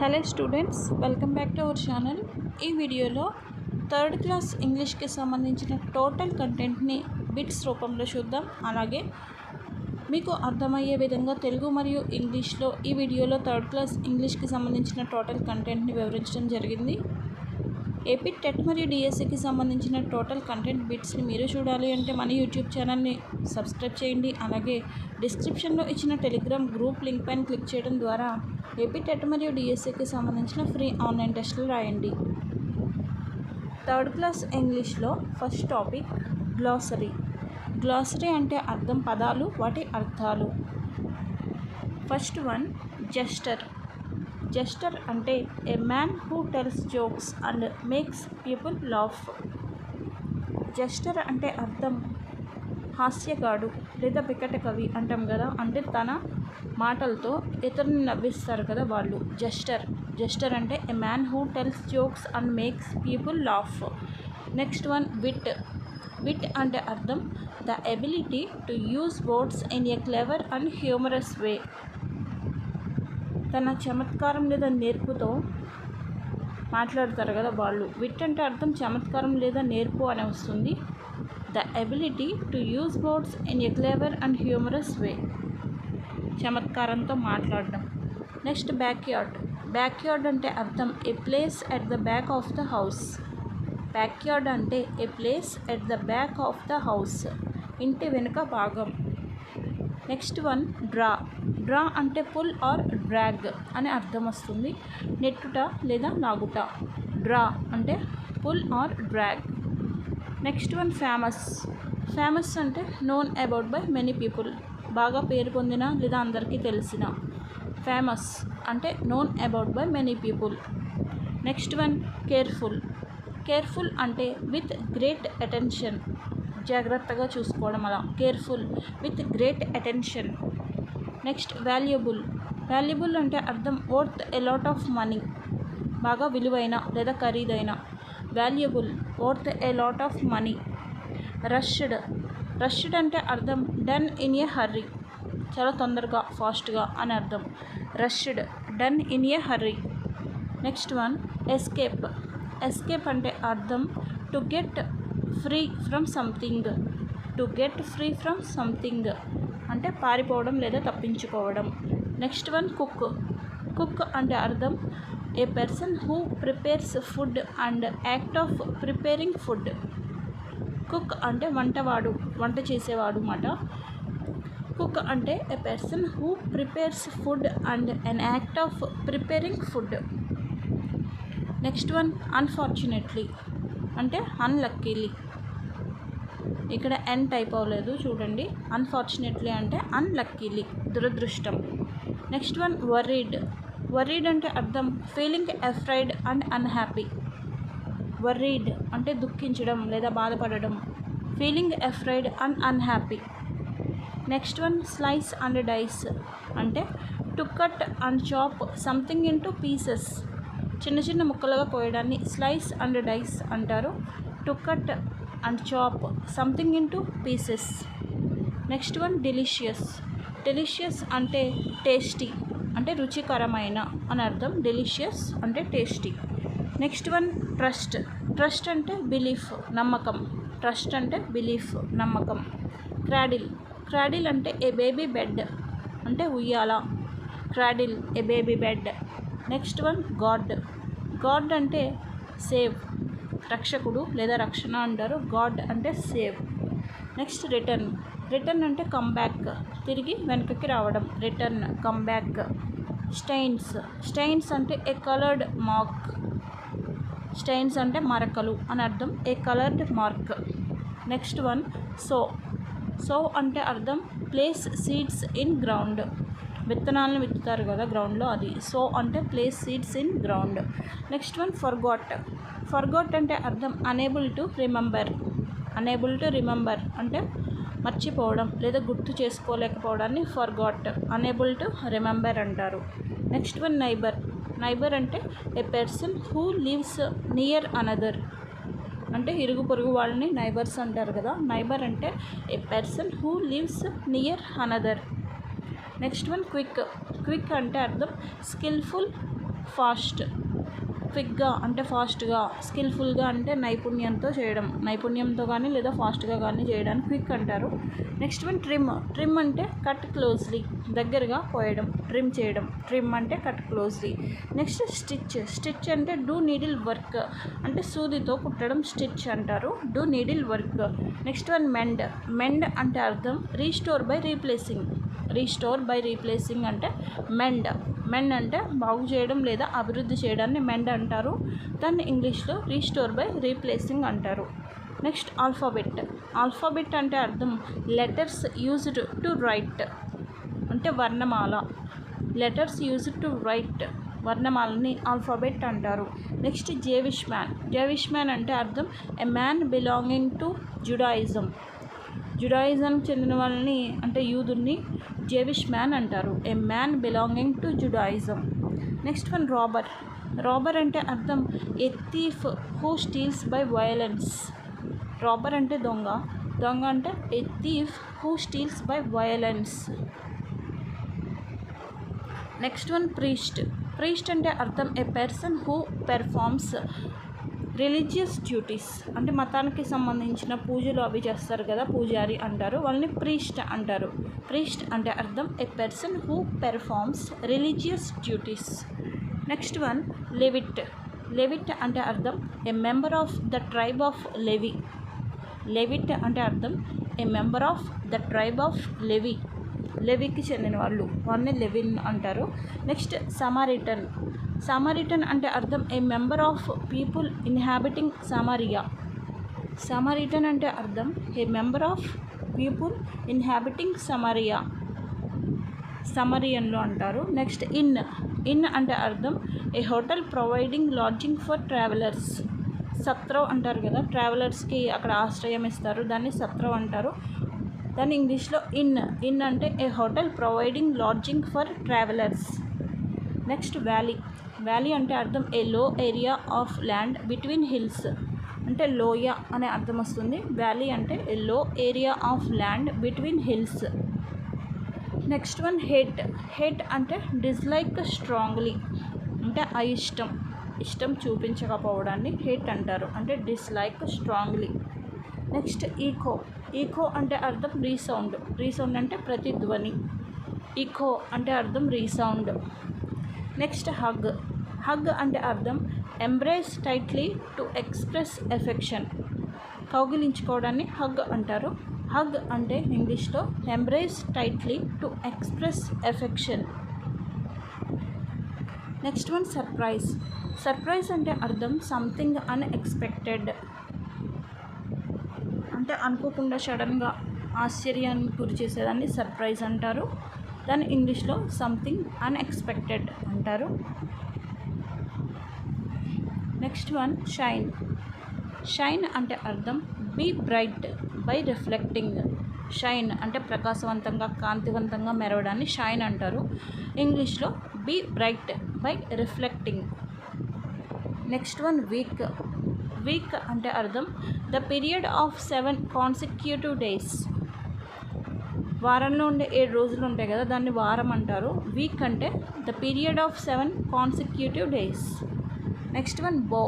Hello students welcome back to our channel. ఈ వీడియోలో third class ఇంగ్లీష్కి సంబంధించిన టోటల్ కంటెంట్ని బిట్స్ రూపంలో చూద్దాం. అలాగే మీకు అర్థమయ్యే విధంగా తెలుగు మరియు ఇంగ్లీష్లో ఈ వీడియోలో థర్డ్ క్లాస్ ఇంగ్లీష్కి సంబంధించిన టోటల్ కంటెంట్ని వివరించడం జరిగింది. ఏపీ టెట్ మరియు డిఎస్సికి సంబంధించిన టోటల్ కంటెంట్ బిట్స్ని మీరు చూడాలి అంటే మన యూట్యూబ్ ఛానల్ని సబ్స్క్రైబ్ చేయండి. అలాగే డిస్క్రిప్షన్లో ఇచ్చిన టెలిగ్రామ్ గ్రూప్ లింక్ పైన క్లిక్ చేయడం ద్వారా ఏపీ టెట్ మరియు డిఎస్సికి సంబంధించిన ఫ్రీ ఆన్లైన్ టెస్టులు రాయండి. థర్డ్ క్లాస్ ఇంగ్లీష్లో ఫస్ట్ టాపిక్ గ్లాసరీ. గ్లాసరీ అంటే అర్థం పదాలు వాటి అర్థాలు. First one jester. జస్టర్ అంటే a man who tells jokes and makes people laugh. Jester అంటే అర్థం హాస్యగాడు లేదా వికట కవి అంటాం కదా అంటే తన మాటలతో ఇతరుని నవ్విస్తారు కదా వాళ్ళు. జస్టర్ జస్టర్ అంటే a man who tells jokes and makes people laugh. Next one wit. Wit అంటే అర్థం the ability to use words in a clever and humorous way. తన చమత్కారం లేదా నేర్పుతో మాట్లాడతారు కదా వాళ్ళు. విట్ అంటే అర్థం చమత్కారం లేదా నేర్పు అని వస్తుంది. The ability to use words in a clever and humorous way చమత్కారంతో మాట్లాడడం. Next back yard back yard అంటే అర్థం a place at the back of the house back yard అంటే a place at the back of the house ఇంటి వెనుక భాగం. Next one draw. Draw అంటే pull or drag అనే అర్థం వస్తుంది. నెట్టుట లేదా లాగుట డ్రా అంటే pull or drag. Next one famous. Famous అంటే known about by many people బాగా పేరు పొందిన లేదా అందరికీ తెలిసిన. ఫేమస్ అంటే known about by many people next one careful. Careful అంటే విత్ గ్రేట్ అటెన్షన్. జాగ్రత్తగా చూసుకోవడం అలా. Careful with great attention. Next valuable. Valuable అంటే అర్థం worth a lot of money బాగా విలువైన లేదా ఖరీదైన. Valuable worth a lot of money. Rushed. Rushed అంటే అర్థం డన్ ఇన్ ఏ హర్రీ. చాలా తొందరగా ఫాస్ట్గా అని అర్థం. Rushed done in a hurry. Next one escape. Escape అంటే అర్థం to get free from something to get free from something అంటే పారిపోవడం లేదా తప్పించుకోవడం. నెక్స్ట్ వన్ కుక్ కుక్ అంటే అర్థం a person who prepares food and act of preparing food cook అంటే వంటవాడు వంట చేసేవాడు అన్నమాట. కుక్ అంటే a person who prepares food and an act of preparing food next one unfortunately అంటే అన్లక్కీలీ ఇక్కడ ఎన్ టైప్ అవ్వలేదు చూడండి. అన్ఫార్చునేట్లీ అంటే అన్లక్కీలీ దురదృష్టం. నెక్స్ట్ వన్ వర్రీడ్ వర్రీడ్ అంటే అర్థం feeling afraid and unhappy worried అంటే దుఃఖించడం లేదా బాధపడడం. Feeling afraid and unhappy next one slice and dice అంటే to cut and chop something into pieces చిన్న చిన్న ముక్కలుగా కోయడాన్ని స్లైస్ అండ్ డైస్ అంటారు. To cut and chop something into pieces. Next one delicious. Delicious అంటే టేస్టీ అంటే రుచికరమైన అని అర్థం. డెలిషియస్ అంటే tasty. Next one trust. Trust అంటే బిలీఫ్ నమ్మకం. ట్రస్ట్ అంటే బిలీఫ్ నమ్మకం. క్రాడిల్. క్రాడిల్ అంటే ఏ బేబీ బెడ్ అంటే ఉయ్యాల. Cradle a baby bed. Next one guard. Guard అంటే సేవ్ రక్షకుడు లేదా రక్షణ అంటారు. గాడ్ అంటే సేవ్. Next return. రిటర్న్ అంటే కమ్బ్యాక్ తిరిగి వెనుకకి రావడం. రిటర్న్ కమ్బ్యాక్ స్టైన్స్ స్టైన్స్ అంటే ఏ కలర్డ్ మార్క్ స్టైన్స్ అంటే మరకలు అని అర్థం. A coloured mark next one sow. Sow అంటే అర్థం. ప్లేస్ సీడ్స్ ఇన్ గ్రౌండ్ విత్తనాలను విత్తుతారు కదా గ్రౌండ్లో అది. సో అంటే place seeds in ground next one forgot forgot అంటే అర్థం unable to remember unable to remember అంటే మర్చిపోవడం లేదా గుర్తు చేసుకోలేకపోవడాన్ని ఫర్గాట్ అనేబుల్ టు రిమెంబర్ అంటారు. నెక్స్ట్ వన్ నైబర్ నైబర్ అంటే a person who lives near another అంటే ఇరుగు పొరుగు వాళ్ళని నైబర్స్ అంటారు కదా. నైబర్ అంటే a person who lives near another next one quick quick అంటే అర్థం స్కిల్ఫుల్ ఫాస్ట్. క్విక్గా అంటే ఫాస్ట్గా స్కిల్ఫుల్గా అంటే నైపుణ్యంతో చేయడం నైపుణ్యంతో కానీ లేదా ఫాస్ట్గా కానీ చేయడానికి క్విక్ అంటారు. నెక్స్ట్ వన్ ట్రిమ్ ట్రిమ్ అంటే కట్ క్లోజ్లీ దగ్గరగా కోయడం ట్రిమ్ చేయడం ట్రిమ్ అంటే cut closely. Next stitch stitch అంటే డూ నీడిల్ వర్క్ అంటే సూదితో కుట్టడం స్టిచ్ అంటారు do needle work. Next one mend mend అంటే అర్థం restore by replacing. Restore by replacing అంటే మెండ్. మెండ్ అంటే బాగు చేయడం లేదా అభివృద్ధి చేయడాన్ని మెండ్ అంటారు. దాన్ని ఇంగ్లీష్లో రీస్టోర్ బై రీప్లేసింగ్ అంటారు. Next alphabet. ఆల్ఫాబెట్ అంటే అర్థం లెటర్స్ యూజ్డ్ టు రైట్ అంటే వర్ణమాల. లెటర్స్ యూజ్డ్ టు రైట్ వర్ణమాలని ఆల్ఫాబెట్ అంటారు. Next Jewish man Jewish man అంటే అర్థం a man belonging to Judaism. జుడాయిజంకి చెందిన వాళ్ళని అంటే యూదుని జేవిష్ మ్యాన్ అంటారు. A man belonging to Judaism. Next one robber robber అంటే అర్థం a thief who steals by violence. Robber అంటే దొంగ. దొంగ అంటే a thief who steals by violence. Next one priest. Priest అంటే అర్థం a person who performs religious duties అంటే మతానికి సంబంధించిన పూజలు అవి చేస్తారు కదా పూజారి అంటారు. వాళ్ళని ప్రీస్ట్ అంటారు. ప్రీస్ట్ అంటే అర్థం a person who performs religious duties next one Levite Levite అంటే అర్థం a member of the tribe of Levi Levite అంటే అర్థం a member of the tribe of Levi లెవికి చెందిన వాళ్ళు వాళ్ళని లెవిన్ అంటారు. నెక్స్ట్ సమారిటన్ సమారిటన్ అంటే అర్థం a member of people inhabiting Samaria Samaritan అంటే అర్థం a member of people inhabiting Samaria సమరియన్లో అంటారు. నెక్స్ట్ ఇన్ ఇన్ అంటే అర్థం a hotel providing lodging for travellers సత్రవ్ అంటారు కదా ట్రావెలర్స్కి అక్కడ ఆశ్రయం ఇస్తారు. దాన్ని సత్రవ్ అంటారు. దాన్ని ఇంగ్లీష్లో ఇన్ ఇన్ అంటే a hotel providing lodging for travellers next valley valley అంటే అర్థం a low area of land between hills అంటే లోయ అనే అర్థం వస్తుంది. వ్యాలీ అంటే a low area of land between hills. Next one hate. Hate అంటే డిస్లైక్ స్ట్రాంగ్లీ అంటే అయిష్టం. ఇష్టం చూపించకపోవడాన్ని హెట్ అంటారు. అంటే dislike strongly. Next echo. Echo అంటే అర్థం రీసౌండ్. రీసౌండ్ అంటే ప్రతిధ్వని ఈకో అంటే అర్థం రీసౌండ్. నెక్స్ట్ హగ్ హగ్ అంటే అర్థం. Embrace tightly to express affection కౌగిలించుకోవడాన్ని hug అంటారు. హగ్ అంటే ఇంగ్లీష్లో embrace tightly to express affection next one surprise surprise అంటే అర్థం సంథింగ్ అన్ఎక్స్పెక్టెడ్ అంటే అనుకోకుండా సడన్గా ఆశ్చర్యానికి గురి చేసేదాన్ని సర్ప్రైజ్ అంటారు. దాన్ని ఇంగ్లీష్లో సంథింగ్ అన్ఎక్స్పెక్టెడ్ అంటారు. Next one shine. షైన్ అంటే అర్థం be bright by reflecting shine అంటే ప్రకాశవంతంగా కాంతివంతంగా మెరవడాన్ని షైన్ అంటారు. ఇంగ్లీష్లో be bright by reflecting next one week week అంటే అర్థం the period of seven consecutive days వారంలో ఉండే ఏడు రోజులు ఉంటాయి కదా దాన్ని వారం అంటారు. వీక్ అంటే the period of seven consecutive days. Next one bow.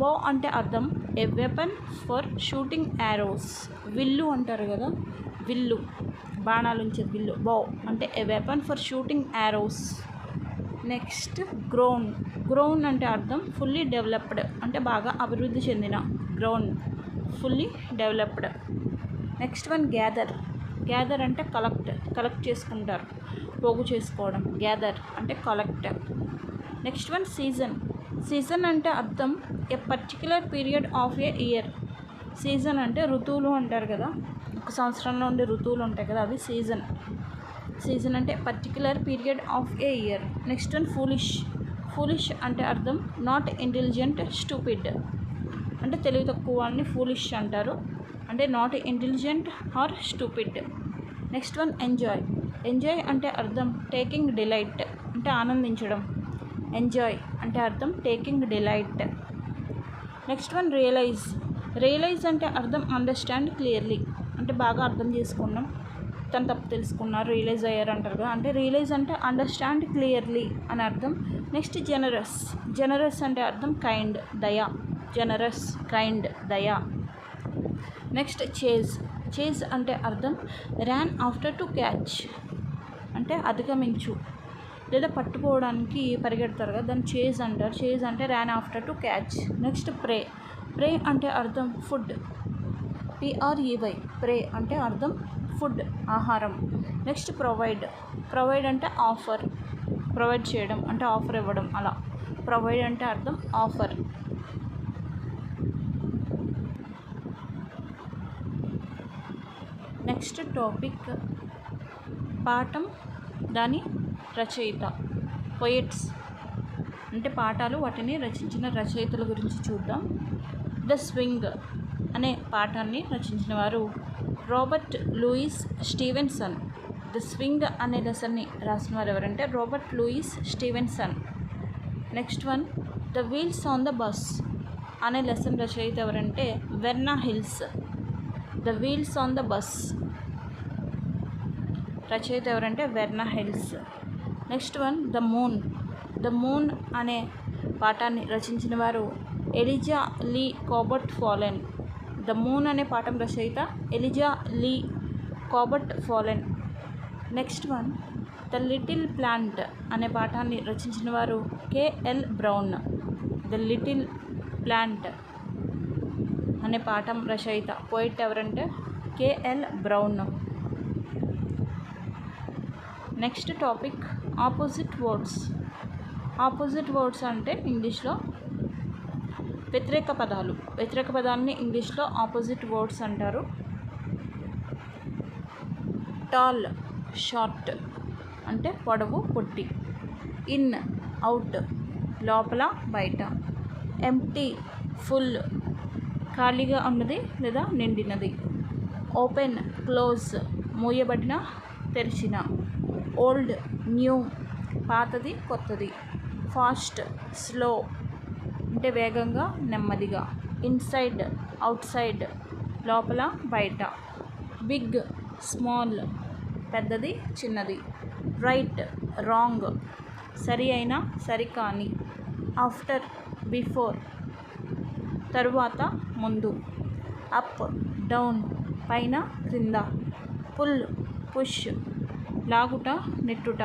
Bow అంటే అర్థం a weapon for shooting arrows. విల్లు అంటారు కదా విల్లు. బాణాలు ఉంచే విల్లు. బో అంటే a weapon for shooting arrows. Next grown. Grown అంటే అర్థం ఫుల్లీ డెవలప్డ్. అంటే బాగా అభివృద్ధి చెందిన grown. Fully developed. Next one gather. Gather అంటే కలెక్ట్ కలెక్ట్ చేసుకుంటారు. పోగు చేసుకోవడం గ్యాదర్ అంటే collect next one season season అంటే అర్థం a particular period of a year season అంటే ఋతువులు అంటారు కదా. ఒక సంవత్సరంలో ఉండే ఋతువులు ఉంటాయి కదా అవి సీజన్ సీజన్ అంటే particular period of a year next one foolish foolish అంటే అర్థం నాట్ ఇంటెలిజెంట్ స్టూపిడ్ అంటే తెలివి తక్కువ అని ఫూలిష్ అంటారు. అంటే not intelligent or stupid next one enjoy enjoy అంటే అర్థం టేకింగ్ డిలైట్ అంటే ఆనందించడం. ఎంజాయ్ అంటే అర్థం taking delight next one realise realise అంటే అర్థం అండర్స్టాండ్ క్లియర్లీ అంటే బాగా అర్థం చేసుకున్నాం. తను తప్పు తెలుసుకున్నారు రియలైజ్ అయ్యారు అంటారు కదా. అంటే రియలైజ్ అంటే అండర్స్టాండ్ క్లియర్లీ అని అర్థం. నెక్స్ట్ జనరస్ జనరస్ అంటే అర్థం కైండ్ దయా. జనరస్ కైండ్ దయా. Next chase. చేజ్ అంటే అర్థం ర్యాన్ ఆఫ్టర్ టు క్యాచ్. అంటే అధిగమించు. లేదా పట్టుకోవడానికి పరిగెడతారు కదా దాన్ని చేజ్ అంటారు. చేజ్ అంటే ran after to catch. Next prey. Prey అంటే అర్థం food. P R E Y prey అంటే అర్థం ఫుడ్ ఆహారం. Next provide. ప్రొవైడ్ అంటే ఆఫర్. ప్రొవైడ్ చేయడం అంటే ఆఫర్ ఇవ్వడం అలా. ప్రొవైడ్ అంటే అర్థం ఆఫర్. నెక్స్ట్ టాపిక్ పాఠం దాని రచయిత పొయెట్స్ అంటే పాఠాలు వాటిని రచించిన రచయితల గురించి చూద్దాం. ద స్వింగ్ అనే పాఠాన్ని రచించిన వారు Robert Louis Stevenson the swing అనే లెసన్ని రాసిన వారు ఎవరంటే Robert Louis Stevenson next one the wheels on the bus అనే లెసన్ రచయిత ఎవరంటే Verna Hills the wheels on the bus రచయిత ఎవరంటే Verna Hills. Next one the moon. The moon అనే పాఠాన్ని రచించిన వారు Eliza Lee Cabot Follen. The moon అనే పాఠం రచయిత Eliza Lee Cabot Follen. Next one the little plant అనే పాఠాన్ని రచించిన వారు K L Brown. The little plant అనే పాఠం రచయిత. పోయిట్ ఎవరంటే K L Brown. Next topic opposite words. Opposite words అంటే ఇంగ్లీష్లో వ్యతిరేక పదాలు. వ్యతిరేక పదాలని ఇంగ్లీష్లో ఆపోజిట్ వర్డ్స్ అంటారు. టాల్ షార్ట్ అంటే పొడవు పొట్టి. ఇన్ అవుట్ లోపల బయట. ఎంటీ ఫుల్ ఖాళీగా ఉన్నది లేదా నిండినది. ఓపెన్ క్లోజ్ మూయబడిన తెరిచిన. ఓల్డ్ న్యూ పాతది కొత్తది. ఫాస్ట్ స్లో అంటే వేగంగా నెమ్మదిగా. ఇన్సైడ్ అవుట్సైడ్ లోపల బయట. బిగ్ స్మాల్ పెద్దది చిన్నది. రైట్ రాంగ్ సరి అయిన సరికాని ఆఫ్టర్ బిఫోర్ తరువాత ముందు. అప్ డౌన్ పైన క్రింద. Pull push. లాగుట నెట్టుట